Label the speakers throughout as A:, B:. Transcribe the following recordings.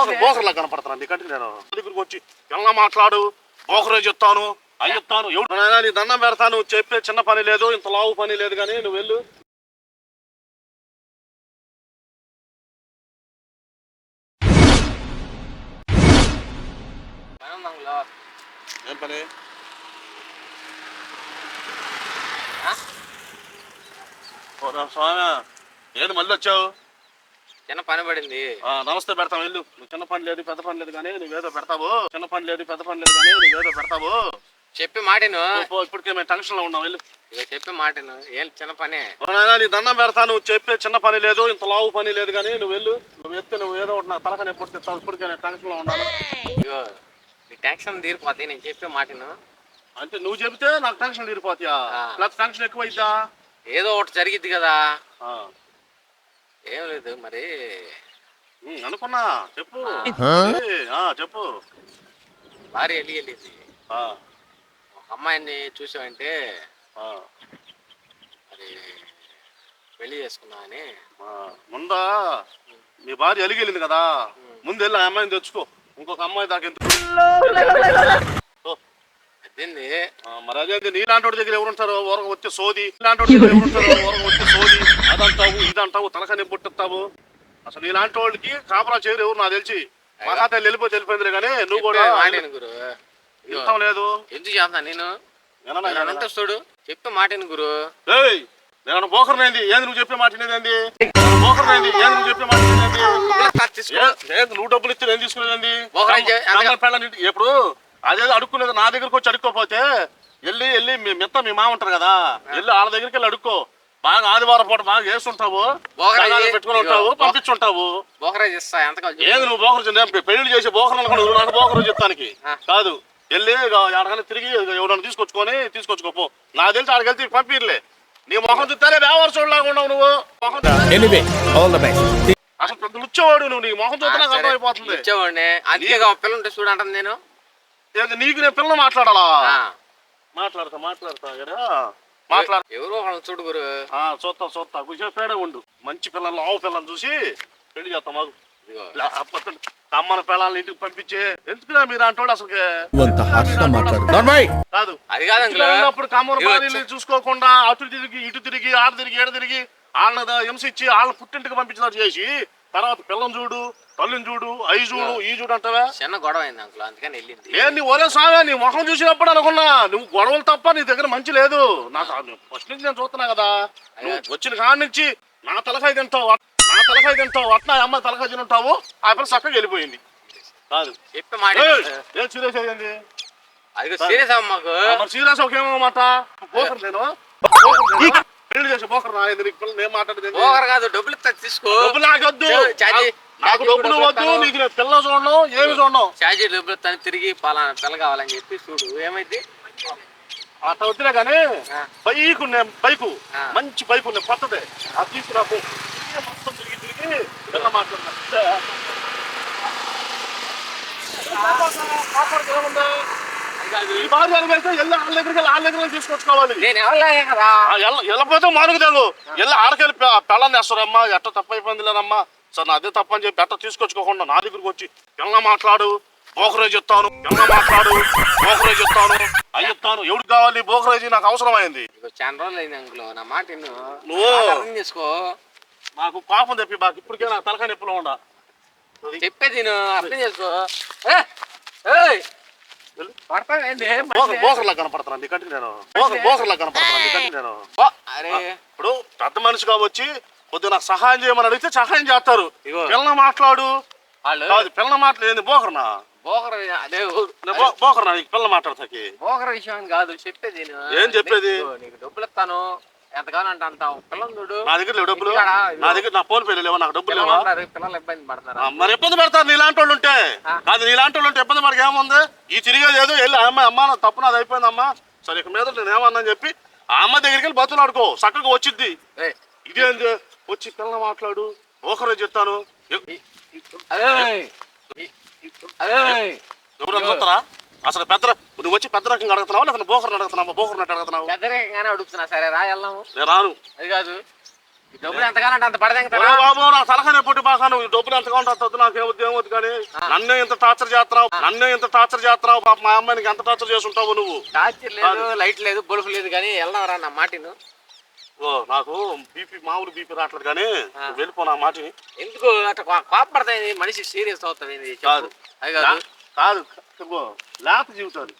A: Broker బోకర్లా కనపడుతున్నాను నీకంటే నేను దగ్గరికి వచ్చి ఎలా మాట్లాడు? బోకరే చెప్తాను. అని చెప్తాను. ఎవడు? నీ దండం పెడతాను. చెప్పే చిన్న పని లేదు ఇంత లావు పని లేదు కానీ నువ్వు వెళ్ళు. ఏం పని? స్వామి ఏంది మళ్ళీ వచ్చావు?
B: చిన్న పని పడింది.
A: ఆ, నమస్తే పెడతాం వెళ్ళు. నువ్వు చిన్న పని లేదు పెద్ద పని లేదు కానీ నువ్వేదో పెడతావు. చిన్న పని లేదు పెద్ద పని లేదు కానీ నువ్వేదో పెడతావు.
B: చెప్పి మాటను.
A: పో, పో, ఇప్పటికే మేము టెన్షన్లో ఉన్నాం వెళ్ళు.
B: ఇక చెప్పి మాటను. ఏం చిన్న పనే?
A: ఓ నాయనా, నీ దండం పెడతాను చెప్పే చిన్న పని లేదు ఇంత లావు పని లేదు కానీ నువ్వు వెళ్ళు. నువ్వు ఎత్తే నువ్వు ఏదో ఒకటి నా తలకని ఎప్పుడు తెస్తావు ఇప్పటికే నేను టెన్షన్లో ఉన్నాను.
B: ఇగో నీ టెన్షన్ తీరిపోతాయి నేను చెప్పే మాటను.
A: అంటే నువ్వు చెబితే నాకు టెన్షన్ తీరిపోతాయా. లేకపోతే టెన్షన్ ఎక్కువైద్దా?
B: ఏదో ఒకటి జరిగిద్ది కదా.
A: ఆ.
B: ఏం లేదు మరి
A: ఉమ్, అనుకున్నా చెప్పు. ఏ, ఆ, చెప్పు.
B: భార్య వెళ్ళి వెళ్ళింది.
A: ఆ,
B: ఒక అమ్మాయిని చూసావంటే
A: ఆ,
B: మరి పెళ్ళి చేసుకున్నా అని.
A: ఆ. ముందా మీ భార్య అలిగి వెళ్ళింది కదా. ముందు వెళ్ళి ఆ అమ్మాయిని తెచ్చుకో. ఇంకొక అమ్మాయి దాకా ఎందుకు? ఓ,
B: అదేంది?
A: ఆ, మరి అదే నీలాంటి వాడి దగ్గర ఎవరుంటారు? ఊరక వచ్చే సోది. ఇలాంటి వాడి దగ్గర ఎవరుంటారు? ఊరక వచ్చే అదంటావు ఇదంటావు తలకని పుట్టిస్తావు అసలు నీలాంటి వాళ్ళకి కాపరా చేయరు ఎవరు నాకు తెలిసి. మహా తల్లి వెళ్ళిపోతే కానీ నువ్వు కూడా
B: గురు.
A: ఇష్టం లేదు.
B: ఎందుకు చేస్తా నేను? ఎవరంటే చూడు. చెప్పే మాటను గురు?
A: నేను బోకర్నేంది ఏంది? నువ్వు చెప్పే మాట ఏంది బోకర్నేంది ఏంది? నువ్వు చెప్పే మాట ఏంది నువ్వు డబ్బులు ఇస్తే నేను తీసుకునేది ఎప్పుడు? అదే అడుక్కునేది నా దగ్గరకు వచ్చి అడుక్కోపోతే వెళ్ళి వెళ్ళి మీ మిత్త మీ మామ ఉంటారు కదా వెళ్ళి వాళ్ళ దగ్గరికి వెళ్ళి అడుక్కో. బాగా ఆదివారం పూట బాగా
B: బోకర్ ఇది-
A: పెట్టుకుని ఉంటావు పంపించుంటావు.
B: బోకరేజ్ ఇస్తా ఎంత
A: ఏంది నువ్వు బోకరు చెంది పెళ్ళి చేసి బోకర్ అనుకున్నావు నాకు బోకరు చెప్తానికి. కాదు వెళ్ళి ఎక్కడికైనా తిరిగి ఎవరైనా తీసుకొచ్చుకొని తీసుకొచ్చుకోపో నాకు తెలిసి ఆడికి వెళ్తే పంపిర్లే నీ మొహం చూస్తానే వ్యాపారం చూడలాగా ఉండవు నువ్వు. మొహం చూస్తేనే-
C: ఎనీవే ఆల్ ద బెస్ట్
A: అసలు పెద్ద లుచ్చేవాడు నువ్వు నీ మొహం చూస్తే నాకు అర్థమైపోతుంది.
B: అందుకే ఇక పిల్లలు ఉంటే చూడు అంటాను నేను.
A: ఏంది నీకు నేను పిల్లలు మాట్లాడాలా. మాట్లాడతా మాట్లాడతా కదా మాట్లాడ.
B: ఎవరో ఒకళ్ళు చూడు గురు.
A: ఆ, చూస్తా చూస్తా కొంచెం పేడ ఉండు. మంచి పిల్లలు ఆవు పిల్లలు చూసి పెళ్ళి చేస్తాం మాకు అమ్మన పిల్లల్ని ఇంటికి పంపించే ఎందుకురా మీరు అంటోడు అసలు కాదు.
B: అది కాదు అంకుల్.
A: అప్పుడు కమ్మర
B: ఇదిగో
A: భార్యలు చూసుకోకుండా అటు తిరిగి ఇటు తిరిగి ఆడ తిరిగి ఏడ తిరిగి వాళ్ళ హింస ఇచ్చి వాళ్ళ పుట్టింటికి పంపించినట్టు చేసి తర్వాత పిల్లని చూడు తల్లిని చూడు అయి చూడు ఈ చూడు అంటావా?
B: చిన్న గొడవ అయింది అంకుల్ అందుకని వెళ్ళింది.
A: నేను నీ ఒరే సాగా నీ మొహం చూసినప్పుడు అనుకున్నా నువ్వు గొడవలు తప్ప నీ దగ్గర మంచి లేదు. నాకు ఫస్ట్ నుంచి నేను చూస్తున్నా కదా నువ్వు వచ్చిన కాడి నుంచి నా తలకాయ తింటావు నా తలకాయ తింటావు అట్లా అమ్మాయి తలకాయ తింటావు ఆ పిల్ల చక్కగా వెళ్ళిపోయింది. కాదు.
B: చెప్పే మాట
A: ఏం సీరియస్ అయ్యింది?
B: అది సీరియస్ అవ్వ మాకు.
A: మరి సీరియస్ ఒకేమో మాట పోకరు నేను పెళ్ళి చేసి పోకరు నా ఎందుకు పిల్లలు నేను మాట్లాడేది?
B: పోగరు కాదు డబ్బులు ఇస్తా తీసుకో
A: డబ్బులు నాకు వద్దు
B: చా- చాజీ
A: నాకు
B: చాజీ
A: డబ్బులు వద్దు. నీకు నేను పిల్ల చూడను ఏమి చూడను
B: ఛార్జీ డబ్బులు ఇస్తాను తిరిగి పలానా పిల్ల కావాలని చెప్పి చూడు ఏమైంది
A: అట్లా వద్దులే కానీ. బైక్ ఉన్నాయి బైకు. మంచి బైక్ ఉన్నాయి కొత్తదే అది తీసుకురాపు ఇదే మొత్తం తిరిగి తిరిగి పిల్ల మాట్లాడుతున్నా ఈ వాళ్ళ దగ్గరికి వెళ్ళి దగ్గర తీసుకొచ్చుకోవాలి.
B: నేను ఎవరిలాగే కదా
A: ఆ, ఎల్ల- వెళ్ళపోతే ఆడకెళ్ళి పెళ్ళని వేస్తారమ్మా ఎట్ట తప్పు అయిపోయింది లేదమ్మా. సార్ నా అదే తప్పు అని చెప్పి ఎట్ట తీసుకొచ్చుకోకుండా నా దగ్గరికి వచ్చి ఎలా మాట్లాడు బోకరేజ్ చెప్తాను ఎలా మాట్లాడు బోకరేజ్ చెప్తాను అవి చెప్తాను. ఎవరికి కావాలి బోకరేజ్? నాకు అవసరమైంది.
B: ఇక చాలా రోజులు అయింది అంకుల్ నా మాట.
A: నువ్వు.
B: మాట అర్థం చేసుకో.
A: నాకు కోపం తెప్పి మాకు ఇప్పటికే నాకు తలకాయ నొప్పిలో ఉండ.
B: చెప్పేది అర్థం చేసుకో! ఏయ్!
A: నీకంటే నేను. నీకంటే నేను. ఇప్పుడు పెద్ద మనిషిగా వచ్చి కొద్దిగా నాకు సహాయం చేయమని అడిగితే సహాయం చేస్తారు.
B: ఇగో.
A: పిల్లన మాట్లాడు. కాదు పిల్లన మాట్లాడేది బోకర్నా? బోకర్నా నీకు పిల్ల మాట్లాడతాకి
B: బోకర్ విషయం కాదు చెప్పేది.
A: ఏం చెప్పేది?
B: నీకు డబ్బులు ఇస్తాను. ఎంత కావాలంటే అంత పిల్లలు చూడు.
A: నా దగ్గర లేవు డబ్బులు. నా దగ్గర నా ఫోన్ పే లేవా? నాకు డబ్బులు
B: పిల్లలు
A: లేవా?
B: పిల్లలు ఇబ్బంది
A: ఆ, మరి ఇబ్బంది పెడతారు. నీలాంటి వాళ్ళు ఉంటే.
B: ఆ.
A: కాదు నీలాంటి వాళ్ళు ఉంటే ఇబ్బంది మనకి ఏముంది? ఈ తిరిగేది ఏదో వెళ్ళి అమ్మ అమ్మ నా తప్పు నాది అయిపోయింది అమ్మా సరే ఇక మీద నేను ఏమన్నా అని చెప్పి ఆ అమ్మ దగ్గరికి వెళ్ళి బతులు ఆడుకో. చక్కగా వచ్చిద్ది.
B: ఏయ్!
A: ఇదేంది వచ్చి పిల్ల మాట్లాడు. ఒకరే చెప్తాను. ఎ-
B: ఏయ్! ఏయ్!
A: ఎవరు చూస్తారా? అసలు పెద్ద నువ్వు వచ్చి పెద్ద రకంగా అడుగుతున్నావా? లేకపోతే బోకర్ని అడుగుతున్నావా? బోకర్ని అడుగుతున్నావు?
B: పెద్దరికంగానే అడుగుతున్నా సరే రా వెళ్దాము
A: నేను రాను.
B: అది కాదు. డబ్బులు ఎంతగానంటే అంత
A: ఒరే బాబు నా సలహానే పొట్టి బాగా నువ్వు డబ్బులు ఎంత కావాలి నాకు ఏమొద్దు ఏమొద్దు కానీ నన్నే ఇంత టార్చర్ చేస్తున్నావు నన్నే ఇంత టార్చర్ చేస్తున్నావు పాప మా అమ్మాయికి ఎంత టార్చర్ చేసి ఉంటావు నువ్వు?
B: టార్చర్ లేదు లైట్ లేదు బల్బు లేదు కానీ వెళ్దాం రా నా మాటిను.
A: ఓ నాకు బీపీ మామూలు బీపీ రావట్లేదు కానీ వెళ్ళిపో నా మాటని.
B: ఎందుకు? అట్లా కోపడతాయి మనిషి సీరియస్ అవుతుంది.
A: కాదు.
B: అది కాదు.
A: కాదు లేత జీవితాలు?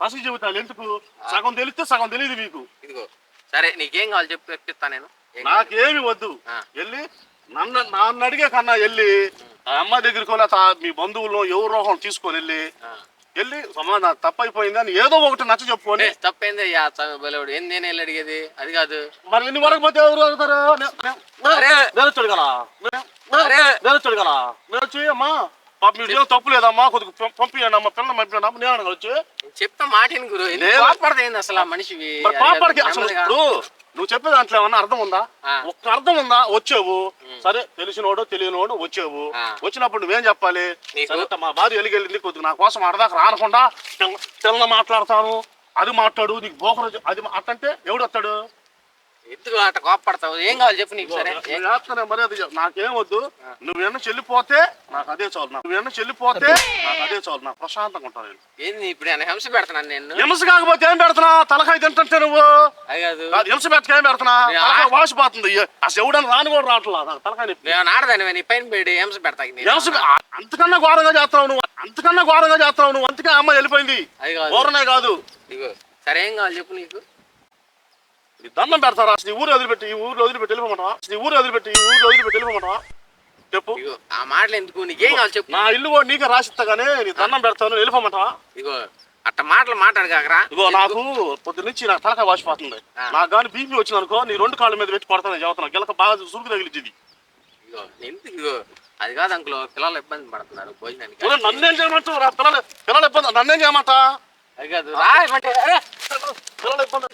A: పసి జీవితాలు ఎందుకు? సగం తెలిస్తే సగం తెలియదు మీకు.
B: ఇదిగో సరే నీకేం కావాలి చెప్పు తెప్పిస్తా నేను. ఏం?
A: నాకేమి వద్దు. వెళ్ళి నన్ను నన్ను అడిగే కన్నా వెళ్ళి ఆ. అమ్మ దగ్గరికి లేక మీ బంధువులు ఎవరు తీసుకొని వెళ్ళి. వెళ్ళి అమ్మ నా తప్పైపోయింది అని ఏదో ఒకటి నచ్చ చెప్పుకొని.
B: ఏ, తప్పేంది బలేవాడు ఏంది నేను వెళ్ళి అడిగేది? అది కాదు.
A: మరి ఎన్ని వరకు పోతే ఎవరు అడుగుతారు? నేను
B: అరే!
A: నేను నేను వచ్చి అమ్మా పాప ఏం తప్పు లేదమ్మా కొద్దిగా పంపించండి అమ్మా పిల్లలు అమ్మ నేను అడగచ్చు
B: చెప్తా మాటిని గురు? కోపడదేంది అసలు ఆ మనిషివి?
A: పాపడికి అసలు. ఇప్పుడు నువ్వు చెప్పే దాంట్లో ఏమన్నా అర్థం ఉందా?
B: ఆ.
A: ఒక్క అర్థం ఉందా? వచ్చావు. సరే తెలిసినోడు తెలియనోడు వచ్చావు. వచ్చినప్పుడు నువ్వేం చెప్పాలి? సరే మా భార్య ఎలిగెళ్ళింది కొద్దిగా నా కోసం అడదాకా రానకుండా తెల్ల- మాట్లాడతాను. అది మాట్లాడు నీకు బోకరు అది అట్టంటే ఎవడు వస్తాడు?
B: ఎందుకు అట్ట కోపడతావు ఏం కావాలి చెప్పు నీకు సరే?
A: చేస్తేనే మరి అది చెప్. నాకేం వద్దు నువ్వేమన్నా చెల్లిపోతే నాకు అదే చాలు. నాకు నువ్వేమన్నా చెల్లిపోతే నాకు అదే చాలు. నాకు ప్రశాంతంగా ఉంటాను నేను.
B: ఏంది ఇప్పుడు నేను హింస పెడతాను నేను?
A: హింస కాకపోతే ఏం పెడుతున్నా? తలకాయ తింటుంటే నువ్వు.
B: అది కాదు.
A: కాదు, హింస పెట్టక ఏం పెడుతున్నా?
B: నేను
A: తలకాయ వాసిపోతుంది. అసలు ఎవడని రాని కూడా రావట్లా? నాకు తలకాయ నొప్పి.
B: నేను ఆడదాని నీ పైన పెడి హింస పెడతా
A: హింస ఆ, అంతకన్నా ఘోరంగా చేస్తావు నువ్వు. అంతకన్నా ఘోరంగా చేస్తావు నువ్వు. అంతకే అమ్మ వెళ్ళిపోయింది.
B: అది కాదు.
A: ఘోరనే కాదు.
B: సరే ఏం కావాలి చెప్పు నీకు?
A: దండం పెడతారా? ఈ ఊరు వదిలిపెట్టి ఈ ఊరు వదిలిపెట్టి వెళ్ళిపోమంటావా? ఈ ఊరు వదిలిపెట్టి ఈ ఊరు వదిలిపెట్టి వెళ్ళిపోమంటావా? చెప్పు.
B: ఇగో ఆ మాటలు ఎందుకు? నీకేం కావాలి చెప్పు.
A: నా ఇల్లు కూడా నీకే రాసిస్తాగానే నీ దండం పెడతాను వెళ్ళిపోమంటావా?
B: ఇగో అట్ట మాటలు మాట్లాడకాకరా
A: ఇగో నాకు పొద్దు నుంచి నాకు తలకాయ వాసిపోతుంది
B: ఆ.
A: నాకు కానీ బీపీ వచ్చింది అనుకో నీ రెండు కాళ్ళ మీద పెట్టి కొడతాను చదువుతున్నా గిలక బాగా సురుకు తగిలింది
B: ఇగో ఎందుకు ఇగో? అది కాదు అంకుల్ పిల్లలు ఇబ్బంది పడుతున్నారు భోజనానికి.
A: ఒరేయ్, నన్నేం చేయమంటావు? రా పిల్లలు పిల్లలు ఇబ్బంది నన్నేం చేయమంటా?
B: అది కాదు రా. అరే,
A: పిల్లలు ఇబ్బంది